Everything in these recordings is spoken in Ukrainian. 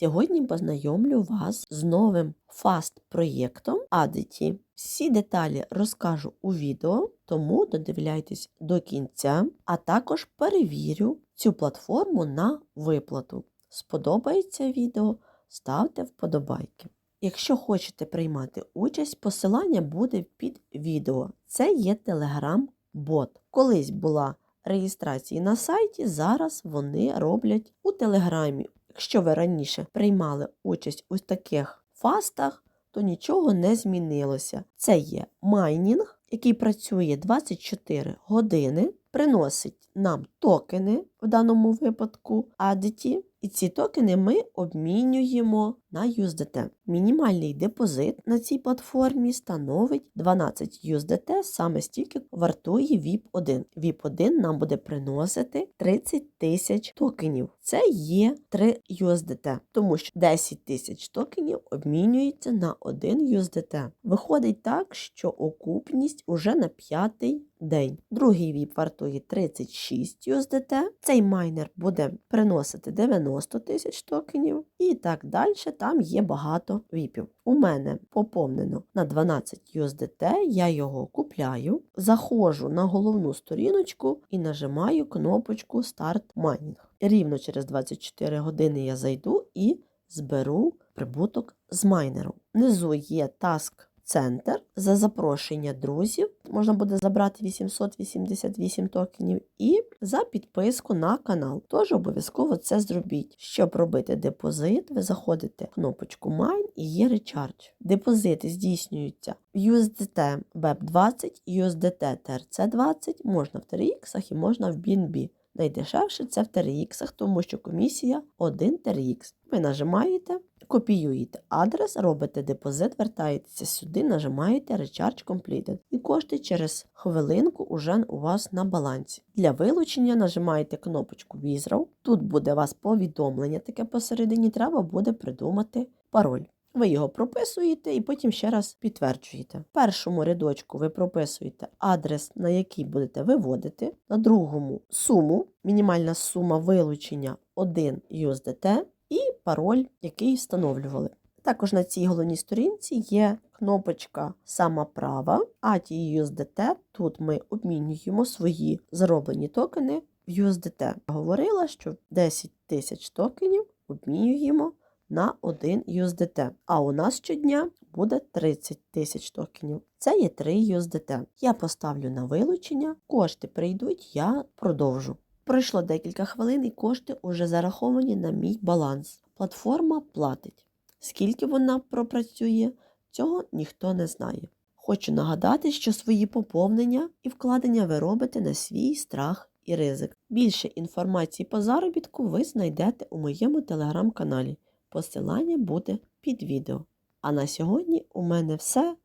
Сьогодні познайомлю вас з новим фаст-проєктом Adity. Всі деталі розкажу у відео, тому додивляйтесь до кінця, а також перевірю цю платформу на виплату. Сподобається відео, ставте вподобайки. Якщо хочете приймати участь, посилання буде під відео. Це є Telegram-бот. Колись була реєстрація на сайті, зараз вони роблять у Телеграмі. Якщо ви раніше приймали участь у таких фастах, то нічого не змінилося. Це є майнінг, який працює 24 години, приносить нам токени в даному випадку Adity, і ці токени ми обмінюємо на USDT. Мінімальний депозит на цій платформі становить 12 USDT, саме стільки вартує VIP1. VIP1 нам буде приносити 30 тисяч токенів. Це є 3 USDT, тому що 10 тисяч токенів обмінюється на 1 USDT. Виходить так, що окупність уже на п'ятий день. Другий VIP вартує 36 USDT. Цей майнер буде приносити 90 тисяч токенів. І так далі. Там є багато віпів. У мене поповнено на 12 USDT, я його купляю, заходжу на головну сторіночку і нажимаю кнопочку Start Mining. Рівно через 24 години я зайду і зберу прибуток з майнеру. Внизу є Task Центр за запрошення друзів можна буде забрати 888 токенів і за підписку на канал. Тож обов'язково це зробіть. Щоб робити депозит, ви заходите в кнопочку Mine і є Recharge. Депозити здійснюються в USDT BEP20, USDT TRC20, можна в TRX і можна в BNB. Найдешевше це в TRX, тому що комісія 1 TRX. Ви нажимаєте, копіюєте адрес, робите депозит, вертаєтеся сюди, нажимаєте Recharge Completed. І кошти через хвилинку уже у вас на балансі. Для вилучення нажимаєте кнопочку Withdraw. Тут буде у вас повідомлення таке посередині, треба буде придумати пароль. Ви його прописуєте і потім ще раз підтверджуєте. В першому рядочку ви прописуєте адрес, на який будете виводити, на другому суму, мінімальна сума вилучення 1 USDT і пароль, який встановлювали. Також на цій головній сторінці є кнопочка сама права, ATI USDT. Тут ми обмінюємо свої зароблені токени в USDT. Говорила, що 10 тисяч токенів обмінюємо на 1 USDT. А у нас щодня буде 30 тисяч токенів. Це є 3 USDT. Я поставлю на вилучення, кошти прийдуть, я продовжу. Пройшло декілька хвилин і кошти вже зараховані на мій баланс. Платформа платить. Скільки вона пропрацює, цього ніхто не знає. Хочу нагадати, що свої поповнення і вкладення ви робите на свій страх і ризик. Більше інформації по заробітку ви знайдете у моєму телеграм-каналі. Посилання буде під відео. А на сьогодні у мене все.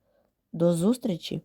До зустрічі!